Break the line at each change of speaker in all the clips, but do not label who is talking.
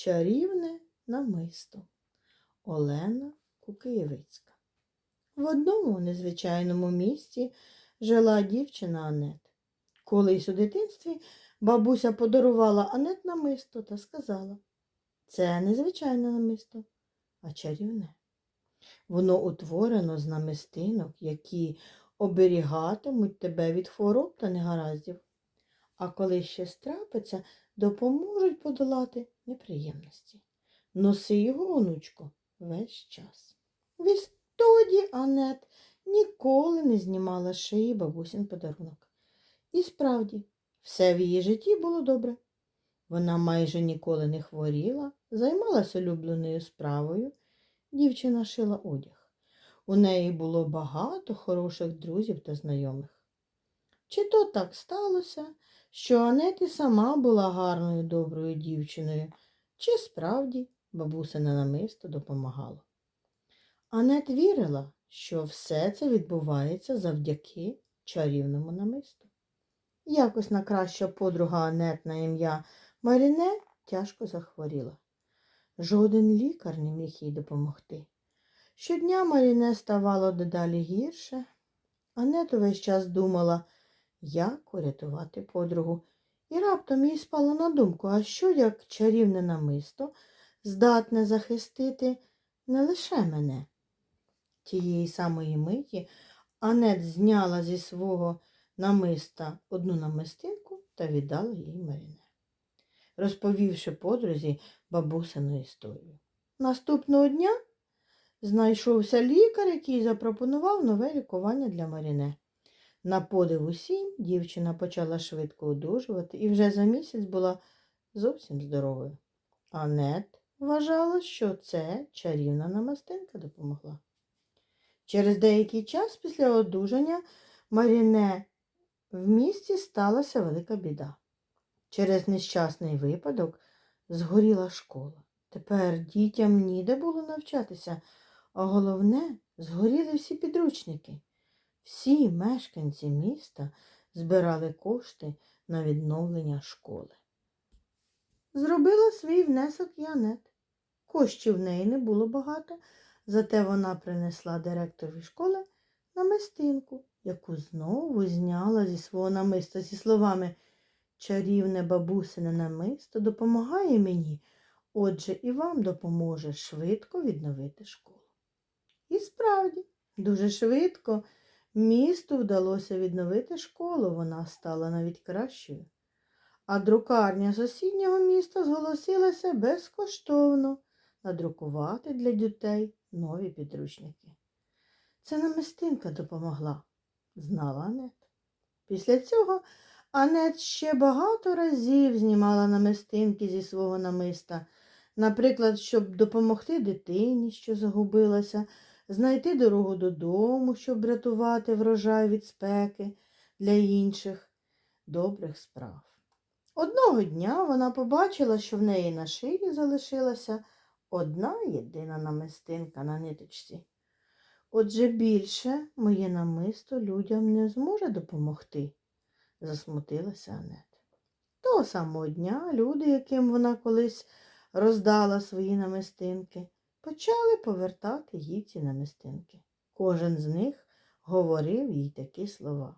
Чарівне намисто. Олена Кукиєвицька. В одному незвичайному місці жила дівчина Анет. Колись у дитинстві бабуся подарувала Анет намисто та сказала це незвичайне намисто, а чарівне. Воно утворено з намистинок, які оберігатимуть тебе від хвороб та негараздів, а коли ще страпиться, допоможуть подолати неприємності. Носи його, онучко, весь час. Відтоді Анет ніколи не знімала шиї бабусин подарунок. І справді, все в її житті було добре. Вона майже ніколи не хворіла, займалася улюбленою справою. Дівчина шила одяг. У неї було багато хороших друзів та знайомих. Чи то так сталося, що Анет і сама була гарною доброю дівчиною, чи справді бабусине намисто допомагало. Анет вірила, що все це відбувається завдяки чарівному намисту. Якось на краща подруга Анет на ім'я Маріне тяжко захворіла. Жоден лікар не міг їй допомогти. Щодня Маріне ставало дедалі гірше. Анет увесь час думала, як урятувати подругу. І раптом їй спало на думку, а що як чарівне намисто здатне захистити не лише мене. Тієї самої миті Анет зняла зі свого намиста одну намистинку та віддала їй Маріне, розповівши подрузі бабусину історію. Наступного дня знайшовся лікар, який запропонував нове лікування для Маріне. На подив усім дівчина почала швидко одужувати і вже за місяць була зовсім здоровою. Анет вважала, що це чарівна намистинка допомогла. Через деякий час після одужання Маріне в місті сталася велика біда. Через нещасний випадок згоріла школа. Тепер дітям ніде було навчатися, а головне, згоріли всі підручники. Всі мешканці міста збирали кошти на відновлення школи. Зробила свій внесок Янет. Коштів в неї не було багато, зате вона принесла директорові школи намистинку, яку знову зняла зі свого намиста зі словами Чарівне бабусине намисто допомагає мені, отже і вам допоможе швидко відновити школу. І справді, дуже швидко місту вдалося відновити школу, вона стала навіть кращою. А друкарня сусіднього міста зголосилася безкоштовно надрукувати для дітей нові підручники. Це намистинка допомогла, знала Анет. Після цього Анет ще багато разів знімала намистинки зі свого намиста, наприклад, щоб допомогти дитині, що загубилася, знайти дорогу додому, щоб рятувати врожай від спеки для інших добрих справ. Одного дня вона побачила, що в неї на шиї залишилася одна єдина намистинка на ниточці. Отже більше моє намисто людям не зможе допомогти, засмутилася Анет. Того самого дня люди, яким вона колись роздала свої намистинки, почали повертати їй ці намистинки. Кожен з них говорив їй такі слова.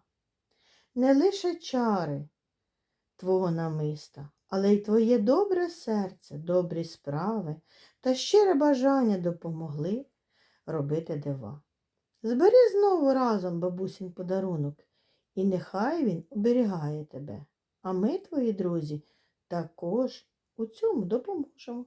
Не лише чари твого намиста, але й твоє добре серце, добрі справи та щире бажання допомогли робити дива. Збери знову разом бабусін подарунок, і нехай він оберігає тебе. А ми, твої друзі, також у цьому допоможемо.